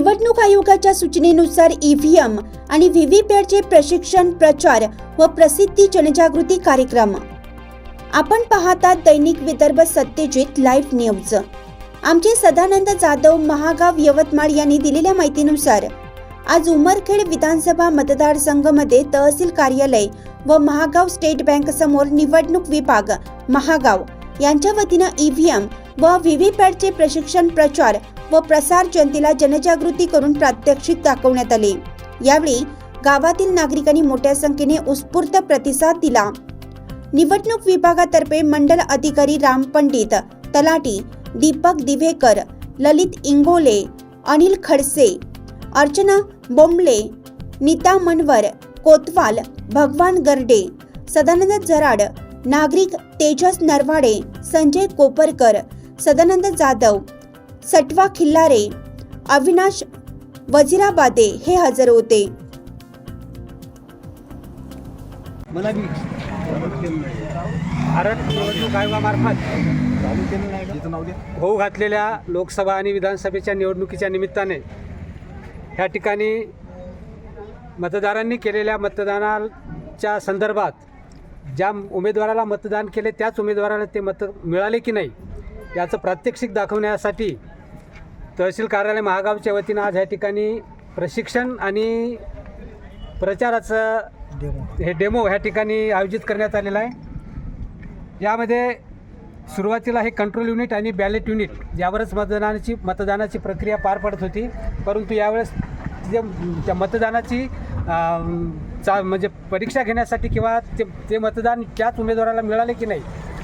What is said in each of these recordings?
निवडणूक आयोगाच्या सूचनेनुसार ईव्हीएम आणि व्हीव्हीपॅटचे प्रशिक्षण प्रचार व प्रसिद्धी जनजागृती कार्यक्रम. आपण पाहतात दैनिक विदर्भ सत्यजित लाईव्ह न्यूज. आमचे सदानंद जाधव महागाव यवतमाळ यांनी दिलेल्या माहितीनुसार आज उमरखेड विधानसभा मतदारसंघमध्ये तहसील कार्यालय व महागाव स्टेट बँक समोर निवडणूक विभाग महागाव यांच्या वतीनं ईव्हीएम व व्हीव्हीपॅटचे प्रशिक्षण प्रचार व प्रसार जनतेला जनजागृती करून प्रात्यक्षिक दाखवण्यात आले. यावेळी गावातील नागरिकांनी मोठ्या संख्येने उत्स्फूर्त प्रतिसाद दिला. निवडणूक विभागातर्फे मंडल अधिकारी राम पंडित तलाटी दीपक दिवेकर ललित इंगोले अनिल खडसे अर्चना बोंबले नीता मनवर कोतवाल भगवान गर्डे सदानंद जराड नागरिक तेजस नरवाडे संजय कोपरकर सदानंद जाधव सटवा खिल्लारे अविनाश वजिराबादे हे हजर होते. मला बी. भारत निवडणूक आयोगामार्फत होऊ घातलेल्या लोकसभा आणि विधानसभेच्या निवडणुकीच्या निमित्ताने ह्या ठिकाणी मतदारांनी केलेल्या मतदानाच्या संदर्भात ज्या उमेदवाराला मतदान केले त्याच उमेदवाराला ते मत मिळाले की नाही याचं प्रात्यक्षिक दाखवण्यासाठी तहसील कार्यालय महागावच्या वतीनं आज ह्या ठिकाणी प्रशिक्षण आणि प्रचाराचं हे डेमो ह्या ठिकाणी आयोजित करण्यात आलेलं आहे. यामध्ये सुरुवातीला हे कंट्रोल युनिट आणि बॅलेट युनिट यावरच मतदानाची मतदानाची प्रक्रिया पार पडत होती. परंतु यावेळेस जे त्या मतदानाची चा म्हणजे परीक्षा घेण्यासाठी किंवा ते ते मतदान त्याच उमेदवाराला मिळाले की नाही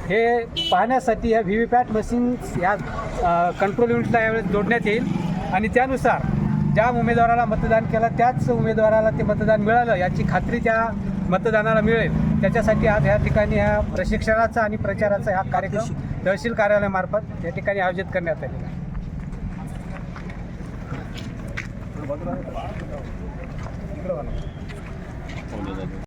हे पाहण्यासाठी ह्या व्ही व्ही पॅट मशीन्स या कंट्रोल युनिटला यावेळेस जोडण्यात येईल. आणि त्यानुसार ज्या उमेदवाराला मतदान केलं त्याच उमेदवाराला ते मतदान मिळालं याची खात्री त्या मतदानाला मिळेल. त्याच्यासाठी आज ह्या ठिकाणी ह्या प्रशिक्षणाचा आणि प्रचाराचा हा कार्यक्रम तहसील कार्यालयामार्फत या ठिकाणी आयोजित करण्यात आलेला आहे.